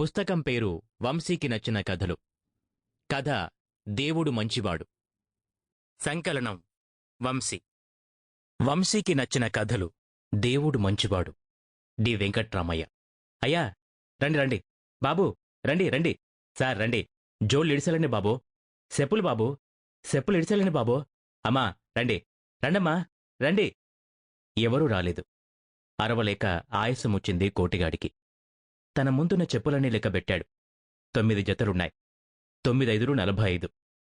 పుస్తకం పేరు వంశీకి నచ్చిన కథలు. కథ దేవుడు మంచివాడు. సంకలనం వంశీ. వంశీకి నచ్చిన కథలు దేవుడు మంచివాడు. డి. వెంకట్రామయ్య. అయ్యా రండి రండి. బాబు రండి రండి. సార్ రండి. జోళ్ళు ఇడిసలండి బాబు. చెప్పులు బాబు. చెప్పులు ఇడిసలండి బాబు. అమ్మా రండి. రండమ్మా రండి. ఎవరూ రాలేదు. అరవలేక ఆయాసం వచ్చింది కోటిగాడికి. తన ముందున్న చెప్పులన్నీ లెక్కబెట్టాడు. తొమ్మిది జతలున్నాయి. తొమ్మిదైదులు నలభై ఐదు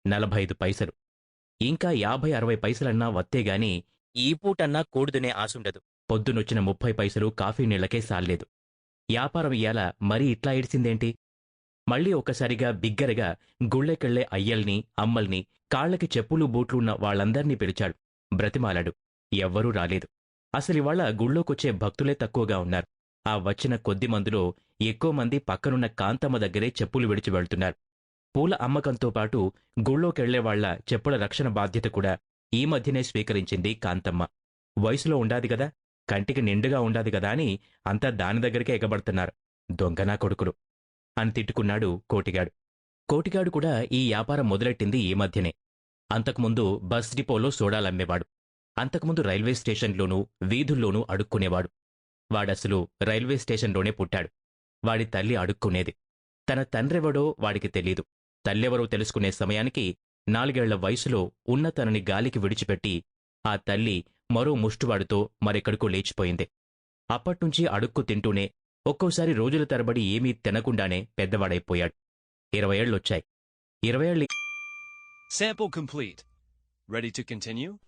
నలభై ఐదు పైసలు. ఇంకా యాభై అరవై పైసలన్నా వత్తేగాని ఈ పూటన్నా కూడుదునే ఆసుండదు పొద్దునొచ్చిన ముప్పై పైసలు కాఫీ నీళ్ళకే సాల్లేదు. వ్యాపారం ఇయ్యాల మరీ ఇట్లా ఏడిసిందేంటి మళ్ళీ ఒక్కసారిగా బిగ్గరగా గుళ్ళెకెళ్ళే అయ్యల్ని అమ్మల్ని కాళ్ళకి చెప్పులు బూట్లున్న వాళ్ళందర్నీ పిలిచాడు. బ్రతిమాలాడు. ఎవ్వరూ రాలేదు. అసలివాళ్ళ గుళ్ళోకొచ్చే భక్తులే తక్కువగా ఉన్నారు. ఆ వచ్చిన కొద్ది మందిలో ఎక్కువ మంది పక్కనున్న కాంతమ్మ దగ్గరే చెప్పులు విడిచి వెళ్తున్నారు. పూల అమ్మకంతో పాటు గుళ్ళోకెళ్ళేవాళ్ళ చెప్పుల రక్షణ బాధ్యత కూడా ఈ మధ్యనే స్వీకరించింది కాంతమ్మ. వయసులో ఉండాది గదా కంటికి నిండుగా ఉండాది గదా అని అంతా దాని దగ్గరికే ఎగబడుతున్నారు. దొంగనా కొడుకులు అని తిట్టుకున్నాడు కోటిగాడు. కోటిగాడు కూడా ఈ వ్యాపారం మొదలెట్టింది ఈ మధ్యనే. అంతకుముందు బస్ డిపోలో సోడాలమ్మేవాడు. అంతకుముందు రైల్వే స్టేషన్లోనూ వీధుల్లోనూ అడుక్కునేవాడు. వాడసలు రైల్వే స్టేషన్లోనే పుట్టాడు. వాడి తల్లి అడుక్కునేది. తన తండ్రెవడో వాడికి తెలీదు. తల్లెవరో తెలుసుకునే సమయానికి నాలుగేళ్ళ వయసులో ఉన్న తనని గాలికి విడిచిపెట్టి ఆ తల్లి మరో ముష్టివాడితో మరెక్కడికో లేచిపోయింది. అప్పట్నుంచి అడుక్కు తింటూనే ఒక్కోసారి రోజుల తరబడి ఏమీ తినకుండానే పెద్దవాడైపోయాడు. ఇరవై ఏళ్ళొచ్చాయి. ఇరవై ఏళ్ళు Sample complete. Ready to continue?